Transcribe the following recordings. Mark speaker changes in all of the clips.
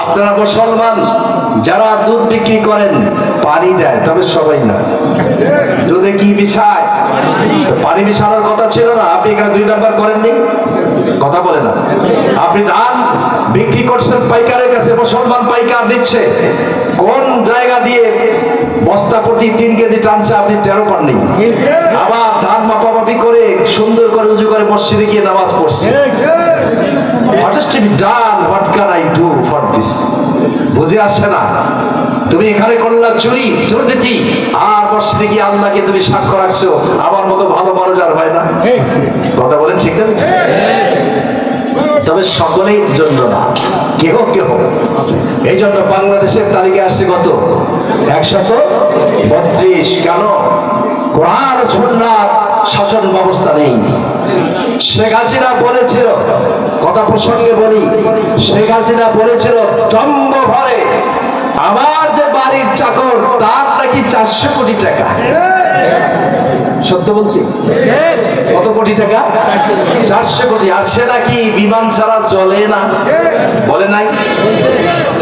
Speaker 1: আপনারা মুসলমান, যারা দুধ বিক্রি করেন, পানি দেয়, তবে সবাই না। দুধে কি মিশায়? পানি মিশানোর কথা ছিল না, আপনি এখানে দুই নাম্বার করেননি? কথা বলে না। আপনি ধান বিক্রি করছেন, পাইকারের কাছে মুসলমান পাইকার নিচ্ছে। কোন জায়গা দিয়ে বস্তা প্রতি তিন কেজি টানছে আপনি টেরো পাননি। আবার ধান মাপামাপি করে সুন্দর করে উজু করে মসজিদে গিয়ে নামাজ পড়ছে? বুঝে আসে না। তুমি এখানে করলা চুরি দুর্নীতি আর মসজিদে গিয়ে আল্লাহকে তুমি সাক্ষ্য রাখছো আমার মতো ভালো বড় যার হয় না। কথা বলেন ঠিক না তবে সকলের জন্য না। কেহ কেহ। এই জন্য বাংলাদেশের তালিকা আসছে কত? একশত বত্রিশ। কেন? কোরআন সন্ন্যার শাসন ব্যবস্থা নেই। শেখ হাসিনা বলেছিল, কথা প্রসঙ্গে বলি, শেখ হাসিনা বলেছিল দম্ব ভরে আমার বাড়ির চাকর তার নাকি চারশো কোটি টাকা? সত্য বলছি? কত কোটি টাকা? চারশো কোটি। আর সে নাকি বিমান ছাড়া চলে না? বলে নাই?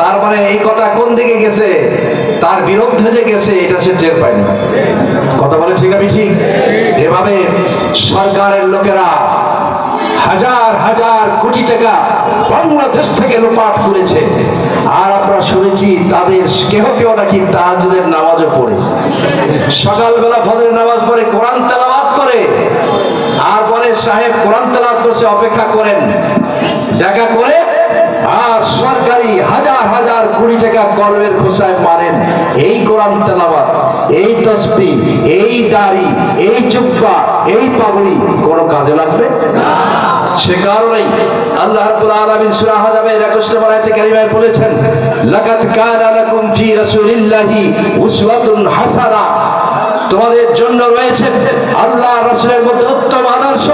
Speaker 1: তার মানে এই কথা কোন দিকে গেছে? তার বিরুদ্ধে যে গেছে, এটা সে টের পায়নি। কথা বলে ঠিক আমি ঠিক? এভাবে সরকারের লোকেরা হাজার হাজার কোটি টাকা বাংলাদেশ থেকে লোপাট করেছে। আর আমরা শুনেছি তাদের কেহ কেউ নাকি তাহাজুদের নামাজও পড়ে। সকালবেলা ফজরের নামাজ পড়ে, কোরআন তেলাওয়াত করে। আর বলে, সাহেব, কোরআন তেলাওয়াত করছে, অপেক্ষা করেন। দেখা করে, আর সরকারি হাজার হাজার কোটি টাকা কলমের খোসায় মারেন। এই কোরআন তেলাওয়াত, এই তসবি, এই দাড়ি, এই জুব্বা এই পাগড়ি কোনো কাজে লাগবে? সে কারণেই আল্লাহ রাব্বুল আলামিন সূরা হাজাবের 21 নম্বর আয়াতে কারিমায় বলেছেন, লাকাদ কানা লাকুম ফি রাসূলিল্লাহি উসওয়াতুন হাসানা। তোমাদের জন্য রয়েছে আল্লাহ রাসূলের মধ্যে উত্তম আদর্শ।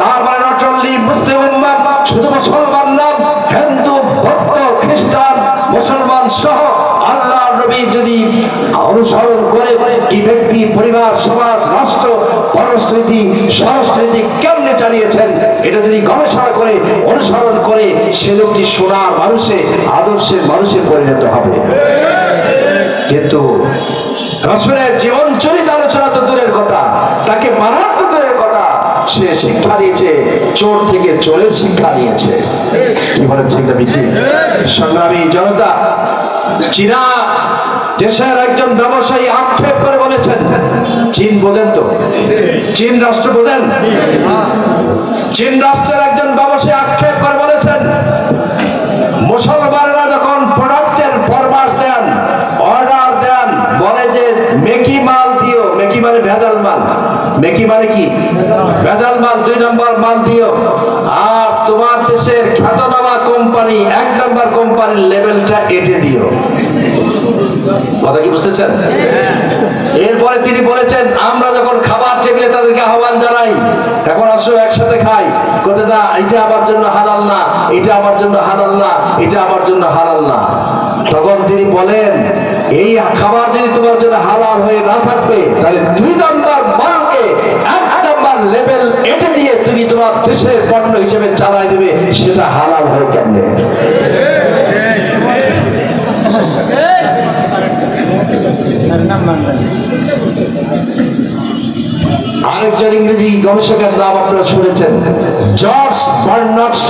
Speaker 1: তার মানে নট অনলি মুসলিম উম্মাহ শুধু মুসলমান না হিন্দু, বৌদ্ধ, খ্রিস্টান, মুসলমান সহ আল্লাহ নবী যদি অনুসরণ করে, কি ব্যক্তি, পরিবার, সমাজ, রাষ্ট্র পরস্মৃতি সংস্কৃতি কেমনে চালিয়েছেন? এটা যদি গবেষণা করে, অনুসরণ করে, সে লোকটি সোনার মানুষে, আদর্শের মানুষে পরিণত হবে। কিন্তু রসুলের জীবন চরিত আলোচনা তো দূরের কথা। তাকে মারার দূরের কথা। সে শিক্ষা নিয়েছে চোর থেকে চোরের শিক্ষা নিয়েছে। কি বলেন ঠিক না বিচি সংগ্রামী জনতা, চীনা দেশের একজন ব্যবসায়ী আক্ষেপ করে বলেছেন, চীন বোঝেন তো? চীন রাষ্ট্র বোঝেন? চীন রাষ্ট্রের একজন ব্যবসায়ী আক্ষেপ করে বলেছেন, মুসলমানেরা যখন প্রোডাক্টের ফরমাস দেন অর্ডার দেন, বলে যে, মেকি মাল দিও, মেকি মানে ভেজাল মাল। মেকি মানে কি? ভেজাল মাল, দুই নম্বর মাল দিও। আর তোমার দেশের খ্যাতনামা কোম্পানি, এক নম্বর কোম্পানির লেভেলটা এটে দিও। কথা কি বুঝতেছেন? এরপরে তিনি বলেছেন, আমরা যখন খাবার টেবিলে তাদেরকে আহ্বান জানাই, এখন আসো, একসাথে খাই। কোথায় না, এটা আমার জন্য হালাল না, এটা আমার জন্য হালাল না, এটা আমার জন্য হালাল না। তখন তিনি বলেন, এই খাবার যদি তোমার জন্য হালাল হয়ে না থাকবে, তাহলে দুই নম্বর এক নম্বর লেভেল এটা নিয়ে তুমি তোমার দেশের পণ্য হিসেবে চালাই দেবে সেটা হালাল হয় কেমনে? আরেকজন ইংরেজি গবেষকের নাম আপনারা শুনেছেন জর্জ বার্নার্ড শ।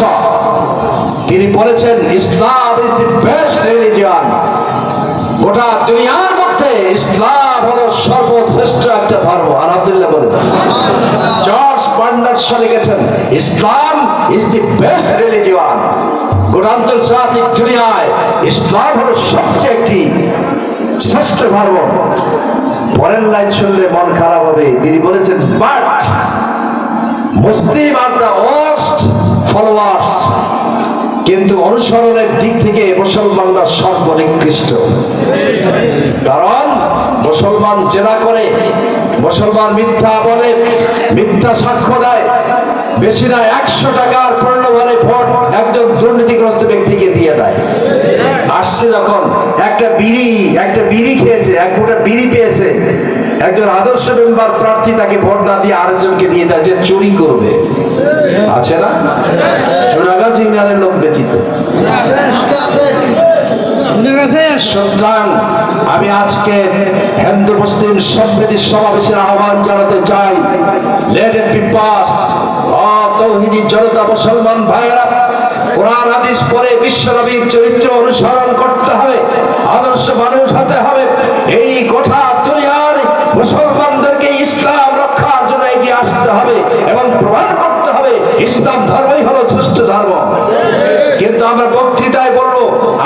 Speaker 1: তিনি বলেছেন Islam is the best religion গোটা দুনিয়ার মধ্যে ইসলাম হলো সর্বশ্রেষ্ঠ একটা ধর্ম। আলহামদুলিল্লাহ বলেন জর্জ শ লিখেছেন, Islam is the best religion গোটা আন্তর্জাতিক দুনিয়ায় ইসলাম হলো সবচেয়ে একটি শ্রেষ্ঠ ধর্ম। পরের লাইন শুনলে মন খারাপ হবে। তিনি বলেছেন but Muslim are the worst followers কিন্তু অনুসরণের দিক থেকে মুসলমানরা সর্বনিকৃষ্ট। কারণ মুসলমান জেলা করে, মুসলমান মিথ্যা বলে, মিথ্যা সাক্ষ্য দেয়। বেশি না একশো টাকার প্রলোভনে ভোট একজন দুর্নীতিগ্রস্ত ব্যক্তিকে দিয়ে দেয়। আসছে যখন একটা বিড়ি একটা বিড়ি খেয়েছে, এক ফুটা বিড়ি পেয়েছে। একজন আদর্শ মেম্বার প্রার্থী তাকে ভোট না দিয়ে আরেকজনকে দিয়ে দেয় যে চুরি করবে। আছে না? সুতরাং আমি আজকে হিন্দু, মুসলিম সম্প্রীতির সমাবেশের আহ্বান জানাতে চাই। জনতা, মুসলমান ভাইয়েরা, কোরআন, হাদিস পড়ে বিশ্বনবীর চরিত্র অনুসরণ করতে হবে, আদর্শ মানুষ হতে হবে। এই গোটা দুনিয়ার মুসলমানদেরকে ইসলাম রক্ষার জন্য এগিয়ে আসতে হবে এবং প্রমাণ করতে হবে, ইসলাম ধর্মই হলো শ্রেষ্ঠ ধর্ম। কিন্তু আমরা বক্তৃতায় বলব,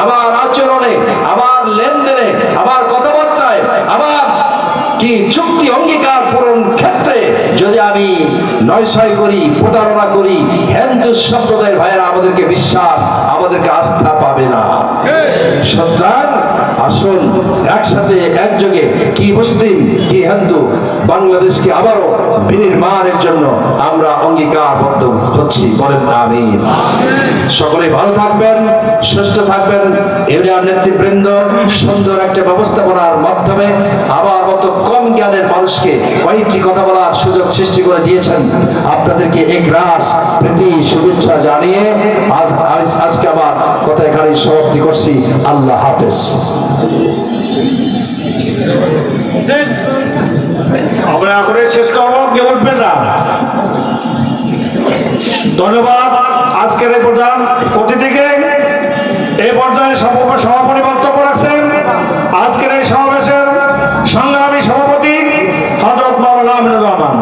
Speaker 1: আমার আচরণে আমার লেনদেনে আমার কথাবার্তায় আমার কি চুক্তি অঙ্গীকার পূরণ ক্ষেত্রে যদি আমি নয়সয় করি, প্রতারণা করি, হিন্দু সম্প্রদায়ের ভাইয়েরা আমাদেরকে বিশ্বাস, আমাদেরকে আস্থা পাবে না। সুতরাং আসুন, একসাথে, একযোগে, কি মুসলিম, কি হিন্দু, বাংলাদেশকে আবারও বিনির্মাণের জন্য আমরা অঙ্গীকারবদ্ধ হচ্ছি। বলেন আমি সকলে ভালো থাকবেন, সুস্থ থাকবেন। ইউনিয়ন নেতৃবৃন্দ, সুন্দর একটা ব্যবস্থাপনার মাধ্যমে আমার মতো কম জ্ঞানের মানুষকে কয়েকটি কথা বলার সুযোগ সৃষ্টি করে দিয়েছেন। আপনাদেরকে এক রাস প্রীতি, শুভেচ্ছা জানিয়ে আজ আজ- আজকে আমার কথা এখানে সমাপ্তি করছি। আল্লাহ হাফেজ।
Speaker 2: আমরা এখন শেষ করব কেউ উঠবেন না। ধন্যবাদ আজকের এই প্রধান অতিথিকে। এই পর্যায়ে সভা- সভাপতি বক্তব্য রাখছেন আজকের এই সমাবেশের সংগ্রামী সভাপতি হজরত মাওলানা আমিনুর রহমান।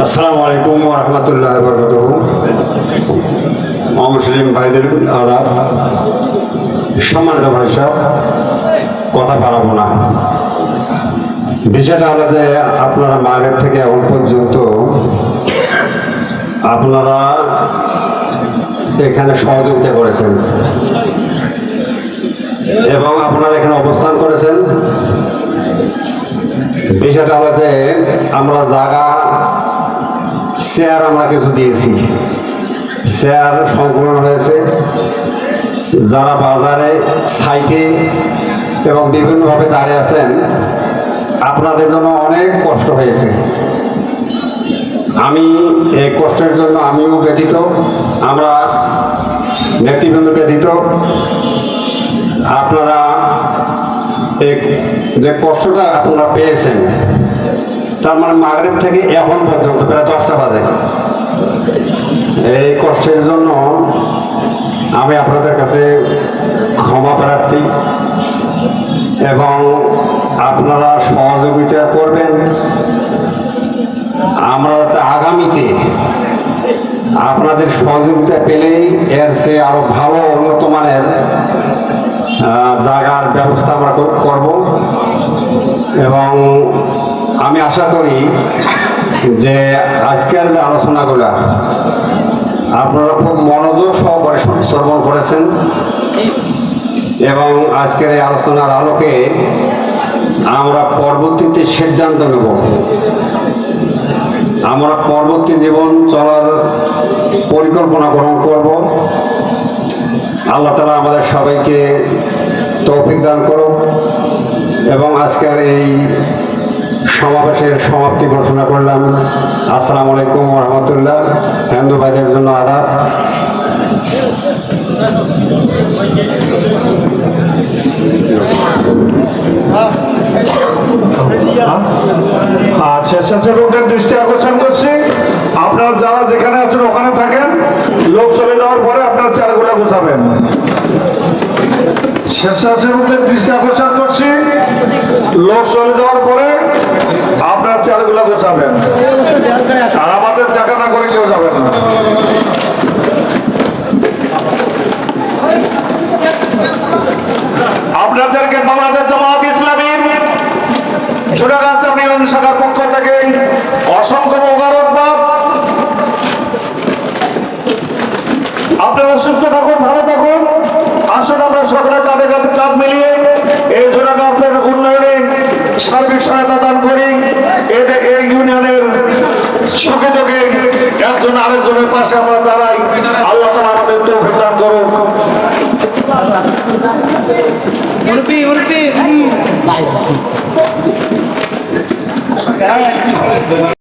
Speaker 3: আসসালামু আলাইকুম রহমতুল্লাহ বরকত মুসলিম ভাইদের আদাব, সম্মানিত ভাই সব কথা পারাবো না। বিষয়টা হলো যে আপনারা মাগের থেকে এখন পর্যন্ত আপনারা এখানে সহযোগিতা করেছেন। এবং আপনারা এখানে অবস্থান করেছেন। বিষয়টা হলো যে আমরা জায়গা শেয়ার আমরা কিছু দিয়েছি। শেয়ার সংকলন হয়েছে। যারা বাজারে, সাইটে এবং বিভিন্নভাবে দাঁড়িয়ে আছেন, আপনাদের জন্য অনেক কষ্ট হয়েছে। আমি এই কষ্টের জন্য আমিও ব্যথিত, আমরা নেতৃবৃন্দ ব্যথিত। আপনারা যে কষ্টটা আপনারা পেয়েছেন, তার মানে মাগরেব থেকে এখন পর্যন্ত, প্রায় দশটা বাজে। এই কষ্টের জন্য আমি আপনাদের কাছে ক্ষমা প্রার্থী। এবং আপনারা সহযোগিতা করবেন। আমরা আগামীতে আপনাদের সহযোগিতা পেলেই এর চেয়ে আরও ভালো উন্নত মানের জায়গার ব্যবস্থা আমরা কর- করব। এবং আমি আশা করি যে আজকের যে আলোচনাগুলো আপনারা খুব মনোযোগ সহকারে শ্রবণ করেছেন। এবং আজকের এই আলোচনার আলোকে আমরা পরবর্তীতে সিদ্ধান্ত নেব। আমরা পরবর্তী জীবন চলার পরিকল্পনা গ্রহণ করব। আল্লাহ তালা আমাদের সবাইকে তৌফিক দান করুক এবং আজকের এই সমাবেশের সমাপ্তি ঘোষণা করলাম। আসসালামু আলাইকুম রহমতুল্লাহ। হিন্দু ভাইদের জন্য আদাব।
Speaker 2: স্বেচ্ছাসেবকদের দৃষ্টি আকর্ষণ করছি। আপনারা যারা যেখানে আছেন, ওখানে থাকেন। লোক চলে যাওয়ার পরে আপনার চেয়ারগুলো গোছাবেন। স্বেচ্ছাসেবকদের দৃষ্টি আকর্ষণ করছি। লোক চলে যাওয়ার পরে আপনার চেয়ারগুলো গোছাবেন। আর আমাদের দেখা না করে কেউ যাবেন না আপনাদেরকে বাংলাদেশ জামাত ইসলামীর ছোটগাছ ইউনিয়ন শাখার পক্ষ থেকে অসংখ্য মোবারকবাদ। আপনারা সুস্থ থাকুন, ভালো থাকুন। আসুন আমরা সকলে কাঁধে কাঁধে কাঁধ মিলিয়ে এই জোড়া গাছের উন্নয়নে সার্বিক সহায়তা দান করি। এদের এই ইউনিয়নের সুখে দুঃখে একজন আরেকজনের পাশে আমরা দাঁড়াই। আল্লাহ তালা আমাদের তৌফিক দান করুন
Speaker 4: 当然